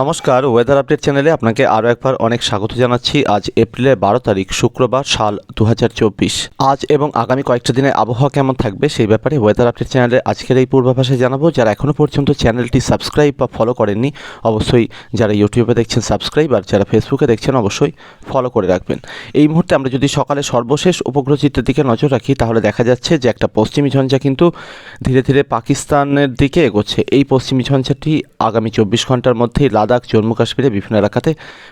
নমস্কার weather update চ্যানেলে আপনাকে আরও একবার অনেক স্বাগত জানাচ্ছি। আজ এপ্রিলের বারো তারিখ, শুক্রবার, সাল দু হাজার চব্বিশ। আজ এবং আগামী কয়েকটা দিনে আবহাওয়া কেমন থাকবে সেই ব্যাপারে ওয়েদার আপডেট চ্যানেলে আজকের এই পূর্বাভাসে জানাব। যারা এখনও পর্যন্ত চ্যানেলটি সাবস্ক্রাইব বা ফলো করেননি, অবশ্যই যারা ইউটিউবে দেখছেন সাবস্ক্রাইব আর যারা ফেসবুকে দেখছেন, অবশ্যই ফলো করে রাখবেন। এই মুহূর্তে আমরা যদি সকালে সর্বশেষ উপগ্রহ চিত্রের দিকে নজর রাখি, তাহলে দেখা যাচ্ছে যে একটা পশ্চিমী ঝঞ্ঝা কিন্তু ধীরে ধীরে পাকিস্তানের দিকে এগোচ্ছে। এই পশ্চিমী ঝঞ্ঝাটি আগামী চব্বিশ ঘণ্টার মধ্যেই লাদাখ, জম্মু কাশ্মীরে বিভিন্ন এলাকাতে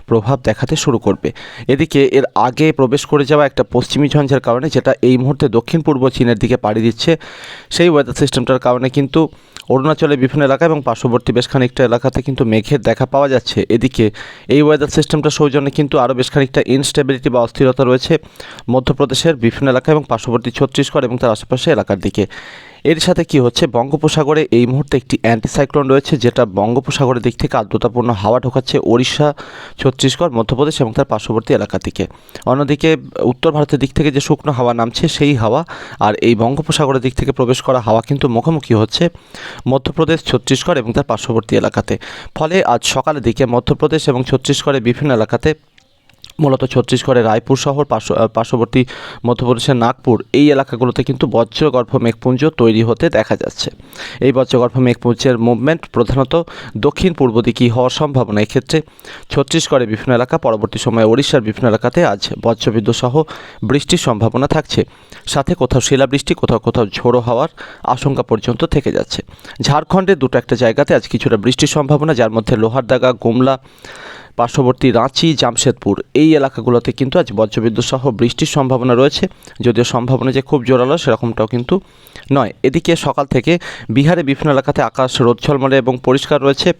প্রভাব দেখাতে শুরু করবে। এদিকে এর আগে প্রবেশ করে যাওয়া একটা পশ্চিমী ঝঞ্ঝার কারণে যেটা এই মুহূর্তে দক্ষিণ পূর্ব চীনের দিকে পাড়ি দিচ্ছে, সেই ওয়েদার সিস্টেমটার কারণে কিন্তু অরুণাচলের বিভিন্ন এলাকা এবং পার্শ্ববর্তী বেশ খানিকটা এলাকাতে কিন্তু মেঘের দেখা পাওয়া যাচ্ছে। এদিকে এই ওয়েদার সিস্টেমটা সৌজন্যে কিন্তু আরও বেশ খানিকটা ইনস্টেবিলিটি বা অস্থিরতা রয়েছে মধ্যপ্রদেশের বিভিন্ন এলাকা এবং পার্শ্ববর্তী ছত্তিশগড় এবং তার আশেপাশে এলাকার দিকে। এর সাথে কি হচ্ছে? বঙ্গোপসাগরে এই মুহূর্তে একটি অ্যান্টিসাইক্লোন রয়েছে, যেটা বঙ্গোপসাগরের দিক থেকে আর্দ্রতাপূর্ণ হাওয়া ঢোকাচ্ছে ওড়িশা, ছত্তিশগড়, মধ্যপ্রদেশ এবং তার পার্শ্ববর্তী এলাকা থেকে। অন্যদিকে, উত্তর ভারতের দিক থেকে যে শুকনো হাওয়া নামছে, সেই হাওয়া আর এই বঙ্গোপসাগরের দিক থেকে প্রবেশ করা হাওয়া কিন্তু মুখোমুখি হচ্ছে মধ্যপ্রদেশ, ছত্তিশগড় এবং তার পার্শ্ববর্তী এলাকাতে। ফলে আজ সকালের দিকে মধ্যপ্রদেশ এবং ছত্তিশগড়ের বিভিন্ন এলাকাতে মূলত ছত্তিশগড়ের রায়পুর শহর, পার্শ্ব পার্শ্ববর্তী মধ্যপ্রদেশের নাগপুর, এই এলাকাগুলোতে কিন্তু বজ্রগর্ভ মেঘপুঞ্জ তৈরি হতে দেখা যাচ্ছে। এই বজ্রগর্ভ মেঘপুঞ্জের মুভমেন্ট প্রধানত দক্ষিণ পূর্ব দিকেই হওয়ার সম্ভাবনা। এক্ষেত্রে ছত্তিশগড়ের বিভিন্ন এলাকা, পরবর্তী সময়ে ওড়িশার বিভিন্ন এলাকাতে আজ বজ্রবিদ্যুৎ সহ বৃষ্টির সম্ভাবনা থাকছে। সাথে কোথাও শিলাবৃষ্টি, কোথাও কোথাও ঝোড়ো হওয়ার আশঙ্কা পর্যন্ত থেকে যাচ্ছে। ঝাড়খণ্ডের দুটো একটা জায়গাতে আজ কিছুটা বৃষ্টির সম্ভাবনা, যার মধ্যে লোহারদাগা, গুমলা পার্শ্ববর্তী রাঁচি, জামশেদপুর এই এলাকাগুলোতে কিন্তু আজ বজ্রবিদ্যুৎ সহ বৃষ্টির সম্ভাবনা রয়েছে। যদিও সম্ভাবনা যে খুব জোরালো, সেরকমটাও কিন্তু নয়। এদিকে সকাল থেকে বিহারে বিভিন্ন এলাকাতে আকাশ রোদ ঝলমলে এবং পরিষ্কার রয়েছে।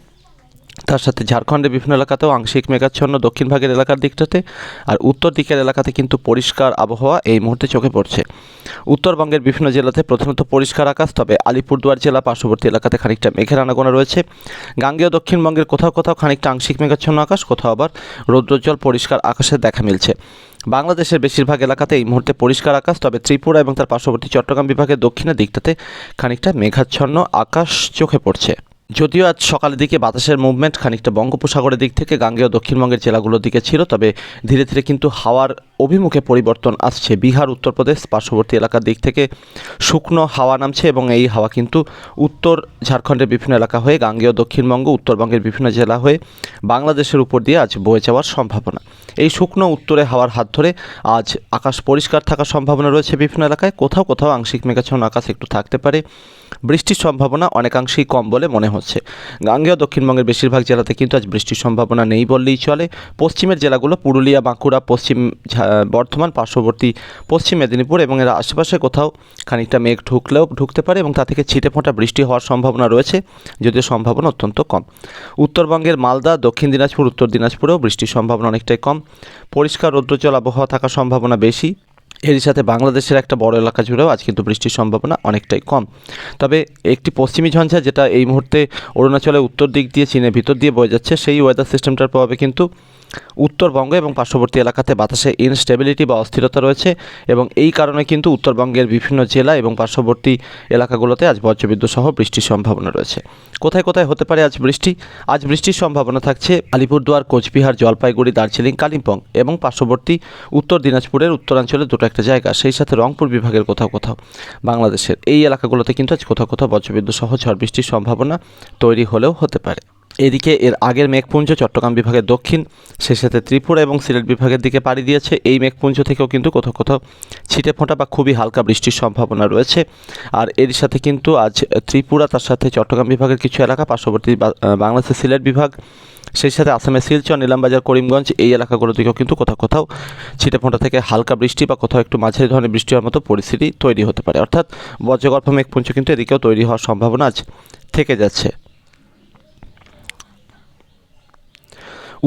তার সাথে ঝাড়খণ্ডের বিভিন্ন এলাকাতেও আংশিক মেঘাচ্ছন্ন দক্ষিণ ভাগের এলাকার দিকটাতে আর উত্তর দিকের এলাকাতে কিন্তু পরিষ্কার আবহাওয়া এই মুহূর্তে চোখে পড়ছে। উত্তরবঙ্গের বিভিন্ন জেলাতে প্রধানত পরিষ্কার আকাশ, তবে আলিপুরদুয়ার জেলা পার্শ্ববর্তী এলাকাতে খানিকটা মেঘের আনাগোনা রয়েছে। গাঙ্গেয় দক্ষিণবঙ্গের কোথাও কোথাও খানিকটা আংশিক মেঘাচ্ছন্ন আকাশ, কোথাও আবার রৌদ্রোজ্জ্বল পরিষ্কার আকাশের দেখা মিলছে। বাংলাদেশের বেশিরভাগ এলাকাতে এই মুহূর্তে পরিষ্কার আকাশ, তবে ত্রিপুরা এবং তার পার্শ্ববর্তী চট্টগ্রাম বিভাগের দক্ষিণের দিকটাতে খানিকটা মেঘাচ্ছন্ন আকাশ চোখে পড়ছে। যদিও আজ সকালের দিকে বাতাসের মুভমেন্ট খানিকটা বঙ্গোপসাগরের দিক থেকে গাঙ্গেয় দক্ষিণবঙ্গের জেলাগুলোর দিকে ছিল, তবে ধীরে ধীরে কিন্তু হাওয়ার অভিমুখে পরিবর্তন আসছে। বিহার, উত্তরপ্রদেশ, পার্শ্ববর্তী এলাকার দিক থেকে শুকনো হাওয়া নামছে এবং এই হাওয়া কিন্তু উত্তর ঝাড়খণ্ডের বিভিন্ন এলাকা হয়ে গাঙ্গেয়, দক্ষিণবঙ্গ, উত্তরবঙ্গের বিভিন্ন জেলা হয়ে বাংলাদেশের উপর দিয়ে আজ বয়ে যাওয়ার সম্ভাবনা। এই শুকনো উত্তরে হাওয়ার হাত ধরে আজ আকাশ পরিষ্কার থাকার সম্ভাবনা রয়েছে বিভিন্ন এলাকায়। কোথাও কোথাও আংশিক মেঘাচ্ছন্ন আকাশ একটু থাকতে পারে। বৃষ্টির সম্ভাবনা অনেকাংশেই কম বলে মনে হচ্ছে। গাঙ্গেয় দক্ষিণবঙ্গের বেশিরভাগ জেলাতে কিন্তু আজ বৃষ্টির সম্ভাবনা নেই বললেই চলে। পশ্চিমের জেলাগুলো পুরুলিয়া, বাঁকুড়া, পশ্চিম বর্ধমান, পার্শ্ববর্তী পশ্চিম মেদিনীপুর এবং এর আশেপাশে কোথাও খানিকটা মেঘ ঢুকলেও ঢুকতে পারে এবং তা থেকে ছিটে ফোঁটা বৃষ্টি হওয়ার সম্ভাবনা রয়েছে, যদিও সম্ভাবনা অত্যন্ত কম। উত্তরবঙ্গের মালদা, দক্ষিণ দিনাজপুর, উত্তর দিনাজপুরেও বৃষ্টির সম্ভাবনা অনেকটাই কম। পরিষ্কার রৌদ্রজল আবহাওয়া থাকার সম্ভাবনা বেশি। এরই সাথে বাংলাদেশের একটা বড় এলাকা জুড়েও আজ কিন্তু বৃষ্টির সম্ভাবনা অনেকটাই কম। তবে একটি পশ্চিমী ঝঞ্ঝা যেটা এই মুহূর্তে অরুণাচলের উত্তর দিক দিয়ে, চীনের ভিতর দিয়ে বয়ে যাচ্ছে, সেই ওয়েদার সিস্টেমটার প্রভাবে কিন্তু উত্তরবঙ্গ এবং পার্শ্ববর্তী এলাকাতে বাতাসে ইনস্টেবিলিটি বা অস্থিরতা রয়েছে এবং এই কারণে কিন্তু উত্তরবঙ্গের বিভিন্ন জেলা এবং পার্শ্ববর্তী এলাকাগুলোতে আজ বজ্রবিদ্যুৎ সহ বৃষ্টির সম্ভাবনা রয়েছে। কোথায় কোথায় হতে পারে আজ বৃষ্টি? আজ বৃষ্টির সম্ভাবনা থাকছে আলিপুরদুয়ার, কোচবিহার, জলপাইগুড়ি, দার্জিলিং, কালিম্পং এবং পার্শ্ববর্তী উত্তর দিনাজপুরের উত্তরাঞ্চলের দুটো একটা জায়গা, সেই সাথে রংপুর বিভাগের কোথাও কোথাও। বাংলাদেশের এই এলাকাগুলোতে কিন্তু আজ কোথাও কোথাও বজ্রবিদ্যুৎ সহ ঝড় বৃষ্টির সম্ভাবনা তৈরি হলেও হতে পারে। এদিকে এর আগের মেঘপুঞ্জ চট্টগ্রাম বিভাগের দক্ষিণ, সেই সাথে ত্রিপুরা এবং সিলেট বিভাগের দিকে পাড়ি দিয়েছে। এই মেঘপুঞ্জ থেকেও কিন্তু কোথাও কোথাও ছিটে ফোঁটা বা খুবই হালকা বৃষ্টির সম্ভাবনা রয়েছে। আর এর সাথে কিন্তু আজ ত্রিপুরা, তার সাথে চট্টগ্রাম বিভাগের কিছু এলাকা, পার্শ্ববর্তী বাংলাদেশের সিলেট বিভাগ, সেই সাথে আসামের শিলচর, নিলামবাজার, করিমগঞ্জ, এই এলাকাগুলো থেকেও কিন্তু কোথাও কোথাও ছিটে ফোঁটা থেকে হালকা বৃষ্টি বা কোথাও একটু মাঝারি ধরনের বৃষ্টি হওয়ার মতো পরিস্থিতি তৈরি হতে পারে। অর্থাৎ বজ্রগর্ভ মেঘপুঞ্জ কিন্তু এদিকেও তৈরি হওয়ার সম্ভাবনা আজ থেকে যাচ্ছে।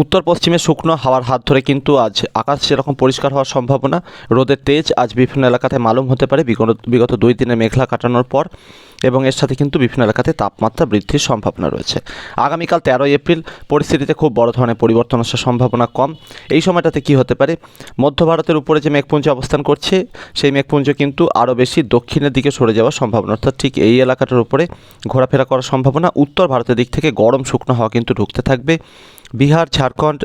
উত্তর পশ্চিমে শুকনো হাওয়ার হাত ধরে কিন্তু আজ আকাশ সেরকম পরিষ্কার হওয়ার সম্ভাবনা। রোদের তেজ আজ বিভিন্ন এলাকাতে মালুম হতে পারে। বিগত দুই দিনে মেঘলা কাটানোর পর এবং এর সাথে কিন্তু বিভিন্ন এলাকাতে তাপমাত্রা বৃদ্ধির সম্ভাবনা রয়েছে। আগামীকাল তেরোই এপ্রিল পরিস্থিতিতে খুব বড় ধরনের পরিবর্তন আসার সম্ভাবনা কম। এই সময়টাতে কি হতে পারে? মধ্য ভারতের উপরে যে মেঘপুঞ্জ অবস্থান করছে, সেই মেঘপুঞ্জ কিন্তু আরও বেশি দক্ষিণের দিকে সরে যাওয়ার সম্ভাবনা। অর্থাৎ ঠিক এই এলাকাটার উপরে ঘোরাফেরা করার সম্ভাবনা। উত্তর ভারতের দিক থেকে গরম শুকনো হাওয়া কিন্তু ঢুকতে থাকবে। বিহার, ঝাড়খণ্ড,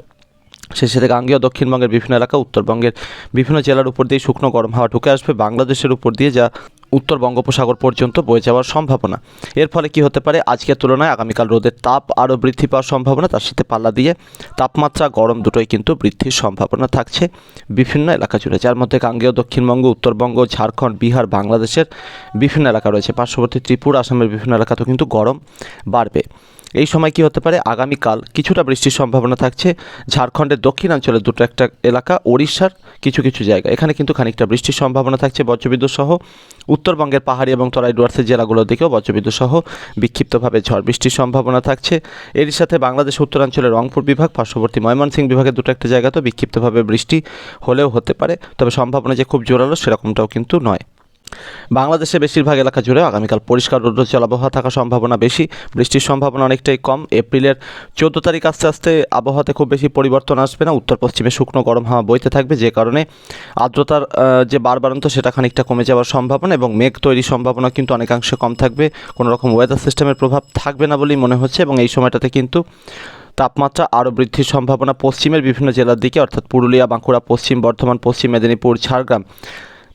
সেই সাথে গাঙ্গেয় দক্ষিণবঙ্গের বিভিন্ন এলাকা, উত্তরবঙ্গের বিভিন্ন জেলার উপর দিয়ে শুকনো গরম হাওয়া ঢুকে আসবে বাংলাদেশের উপর দিয়ে, যা উত্তর বঙ্গোপসাগর পর্যন্ত বয়ে যাওয়ার সম্ভাবনা। এর ফলে কি হতে পারে? আজকের তুলনায় আগামীকাল রোদের তাপ আরও বৃদ্ধি পাওয়ার সম্ভাবনা, তার সাথে পাল্লা দিয়ে তাপমাত্রা গরম দুটোই কিন্তু বৃদ্ধির সম্ভাবনা থাকছে বিভিন্ন এলাকা জুড়ে। যার মধ্যে গাঙ্গেয়, দক্ষিণবঙ্গ, উত্তরবঙ্গ, ঝাড়খণ্ড, বিহার, বাংলাদেশের বিভিন্ন এলাকা রয়েছে। পার্শ্ববর্তী ত্রিপুরা, আসামের বিভিন্ন এলাকাতেও কিন্তু গরম বাড়বে। এই সময় কি হতে পারে? আগামীকাল কিছুটা বৃষ্টির সম্ভাবনা থাকছে। ঝাড়খণ্ডের দক্ষিণাঞ্চলের দুটো একটা এলাকা, ওড়িশার কিছু কিছু জায়গা। এখানে কিন্তু খানিকটা বৃষ্টির সম্ভাবনা থাকছে বজ্রবিদ্যুৎ সহ। উত্তরবঙ্গের পাহাড়ি এবং তরাই ডুয়ার্সের জেলাগুলোর দিকেও বজ্রবিদ্যুৎ সহ বিক্ষিপ্তভাবে ঝড় বৃষ্টির সম্ভাবনা থাকছে। এরই সাথে বাংলাদেশ, উত্তরাঞ্চলের রংপুর বিভাগ, পার্শ্ববর্তী ময়মনসিংহ বিভাগের দুটো একটা জায়গাতেও বিক্ষিপ্তভাবে বৃষ্টি হলেও হতে পারে। তবে সম্ভাবনা যে খুব জোরালো সেরকমটাও কিন্তু নয়। বাংলাদেশের বেশিরভাগ এলাকা জুড়ে আগামীকাল পরিষ্কার রৌদ্রোজ্জ্বল আবহাওয়া থাকার সম্ভাবনা বেশি। বৃষ্টির সম্ভাবনা অনেকটাই কম। এপ্রিলের চোদ্দ তারিখ আস্তে আস্তে আবহাওয়াতে খুব বেশি পরিবর্তন আসবে না। উত্তর পশ্চিমে শুকনো গরম হাওয়া বইতে থাকবে, যে কারণে আর্দ্রতার যে বারবারন্ত সেটা খানিকটা কমে যাওয়ার সম্ভাবনা এবং মেঘ তৈরির সম্ভাবনা কিন্তু অনেকাংশে কম থাকবে। কোনো রকম ওয়েদার সিস্টেমের প্রভাব থাকবে না বলেই মনে হচ্ছে এবং এই সময়টাতে কিন্তু তাপমাত্রা আরও বৃদ্ধির সম্ভাবনা পশ্চিমের বিভিন্ন জেলার দিকে, অর্থাৎ পুরুলিয়া, বাঁকুড়া, পশ্চিম বর্ধমান, পশ্চিম মেদিনীপুর, ঝাড়গ্রাম।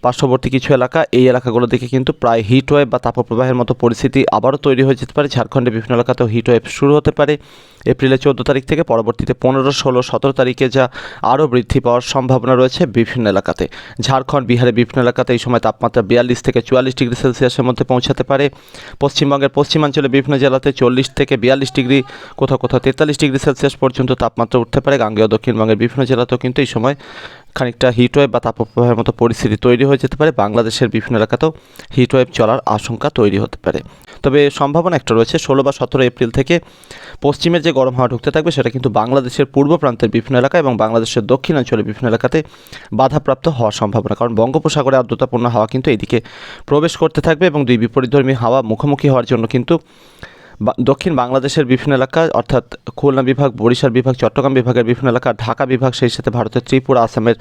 পার্শ্ববর্তী কিছু এলাকা, এই এলাকাগুলো দিকে কিন্তু প্রায় হিট ওয়েভ বা তাপপ্রবাহের মতো পরিস্থিতি আবারও তৈরি হয়ে যেতে পারে। ঝাড়খণ্ডের বিভিন্ন এলাকাতেও হিট ওয়েভ শুরু হতে পারে। এপ্রিলের চোদ্দ তারিখ থেকে পরবর্তীতে পনেরো, ষোলো, সতেরো তারিখে যা আরও বৃদ্ধি পাওয়ার সম্ভাবনা রয়েছে বিভিন্ন এলাকাতে। ঝাড়খণ্ড বিহারের বিভিন্ন এলাকাতে এই সময় তাপমাত্রা বিয়াল্লিশ থেকে চুয়াল্লিশ ডিগ্রি সেলসিয়াসের মধ্যে পৌঁছাতে পারে। পশ্চিমবঙ্গের পশ্চিমাঞ্চলে বিভিন্ন জেলাতে চল্লিশ থেকে বিয়াল্লিশ ডিগ্রি, কোথাও কোথাও তেতাল্লিশ ডিগ্রি সেলসিয়াস পর্যন্ত তাপমাত্রা উঠতে পারে। গাঙ্গেয় দক্ষিণবঙ্গের বিভিন্ন জেলাতেও কিন্তু এই সময় খানিকটা হিটওয়েভ বা তাপপ্রবাহের মতো পরিস্থিতি তৈরি হয়ে যেতে পারে। বাংলাদেশের বিভিন্ন এলাকাতেও হিটওয়েভ চলার আশঙ্কা তৈরি হতে পারে। তবে সম্ভাবনা একটা রয়েছে, ষোলো বা সতেরো এপ্রিল থেকে পশ্চিমের যে গরম হাওয়া ঢুকতে থাকবে সেটা কিন্তু বাংলাদেশের পূর্ব প্রান্তের বিভিন্ন এলাকা এবং বাংলাদেশের দক্ষিণাঞ্চলের বিভিন্ন এলাকাতে বাধাপ্রাপ্ত হওয়ার সম্ভাবনা। কারণ বঙ্গোপসাগরে আর্দ্রতাপূর্ণ হাওয়া কিন্তু এদিকে প্রবেশ করতে থাকবে এবং দুই বিপরীতধর্মী হাওয়া মুখোমুখি হওয়ার জন্য কিন্তু দক্ষিণ বাংলাদেশের বিভিন্ন এলাকা, অর্থাৎ খুলনা বিভাগ, বরিশাল বিভাগ, চট্টগ্রাম বিভাগের বিভিন্ন এলাকা, ঢাকা বিভাগ, সেই সাথে ভারতের ত্রিপুরা, আসামের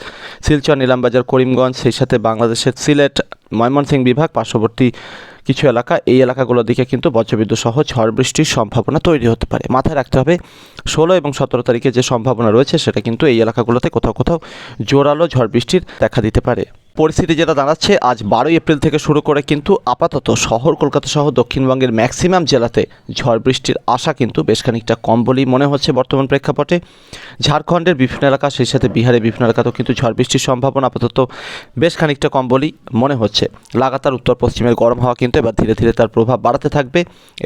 শিলচর, নিলামবাজার, করিমগঞ্জ, সেই সাথে বাংলাদেশের সিলেট ময়মনসিংহ বিভাগ, পার্শ্ববর্তী কিছু এলাকা। এই এলাকাগুলোর দিকে কিন্তু বজ্রবিদ্যুৎ সহ ঝড় বৃষ্টির সম্ভাবনা তৈরি হতে পারে। মাথায় রাখতে হবে, ষোলো এবং সতেরো তারিখে যে সম্ভাবনা রয়েছে, সেটা কিন্তু এই এলাকাগুলোতে কোথাও কোথাও জোরালো ঝড় বৃষ্টির দেখা দিতে পারে। পরিস্থিতি যেটা দাঁড়াচ্ছে, আজ বারোই এপ্রিল থেকে শুরু করে কিন্তু আপাতত শহর, কলকাতা সহ দক্ষিণবঙ্গের ম্যাক্সিমাম জেলাতে ঝড় বৃষ্টির আশা কিন্তু বেশ খানিকটা কম বলেই মনে হচ্ছে বর্তমান প্রেক্ষাপটে। ঝাড়খণ্ডের বিভিন্ন এলাকা, সেই সাথে বিহারের বিভিন্ন এলাকাতেও কিন্তু ঝড় বৃষ্টির সম্ভাবনা আপাতত বেশ খানিকটা কম বলেই মনে হচ্ছে। লাগাতার উত্তর পশ্চিমের গরম হাওয়া কিন্তু এবার ধীরে ধীরে তার প্রভাব বাড়াতে থাকবে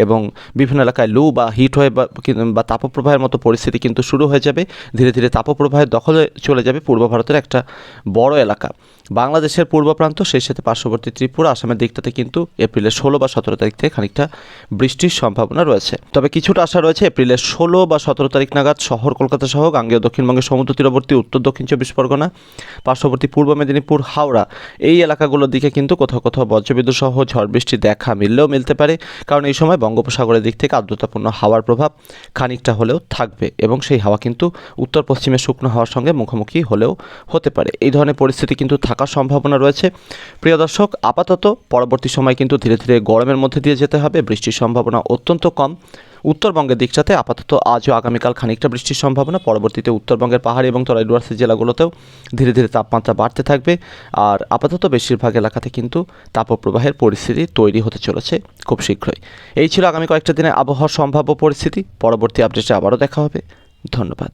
এবং বিভিন্ন এলাকায় লু বা হিট হয়ে বা তাপপ্রবাহের মতো পরিস্থিতি কিন্তু শুরু হয়ে যাবে। ধীরে ধীরে তাপপ্রবাহের দখলে চলে যাবে পূর্ব ভারতের একটা বড় এলাকা। বাংলাদেশের পূর্ব প্রান্ত সেই সাথে পার্শ্ববর্তী ত্রিপুরা, আসামের দিকটাতে কিন্তু এপ্রিলের ষোলো বা সতেরো তারিখ থেকে খানিকটা বৃষ্টির সম্ভাবনা রয়েছে। তবে কিছুটা আশা রয়েছে এপ্রিলের ষোলো বা সতেরো তারিখ নাগাদ শহর কলকাতা সহ গাঙ্গেয় দক্ষিণবঙ্গের সমুদ্র তীরবর্তী, উত্তর দক্ষিণ চব্বিশ পরগনা, পার্শ্ববর্তী পূর্ব মেদিনীপুর, হাওড়া এই এলাকাগুলোর দিকে কিন্তু কোথাও কোথাও বজ্রবিদ্যুৎ সহ ঝড় বৃষ্টি দেখা মিললেও মিলতে পারে। কারণ এই সময় বঙ্গোপসাগরের দিক থেকে আর্দ্রতাপূর্ণ হাওয়ার প্রভাব খানিকটা হলেও থাকবে এবং সেই হাওয়া কিন্তু উত্তর পশ্চিমে শুকনো হাওয়ার সঙ্গে মুখোমুখি হলেও হতে পারে। এই ধরনের পরিস্থিতি কিন্তু থাকার সম্ভাবনা রয়েছে। প্রিয় দর্শক, আপাতত পরবর্তী সময় কিন্তু ধীরে ধীরে গরমের মধ্যে দিয়ে যেতে হবে। বৃষ্টির সম্ভাবনা অত্যন্ত কম। উত্তরবঙ্গের দিকটাতে আপাতত আজও আগামীকাল খানিকটা বৃষ্টির সম্ভাবনা। পরবর্তীতে উত্তরবঙ্গের পাহাড়ি এবং তরাই ডুয়ার্সের জেলাগুলোতেও ধীরে ধীরে তাপমাত্রা বাড়তে থাকবে। আর আপাতত বেশিরভাগ এলাকাতে কিন্তু তাপপ্রবাহের পরিস্থিতি তৈরি হতে চলেছে খুব শীঘ্রই। এই ছিল আগামী কয়েকটা দিনে আবহাওয়ার সম্ভাব্য পরিস্থিতি। পরবর্তী আপডেটে আবারও দেখা হবে। ধন্যবাদ।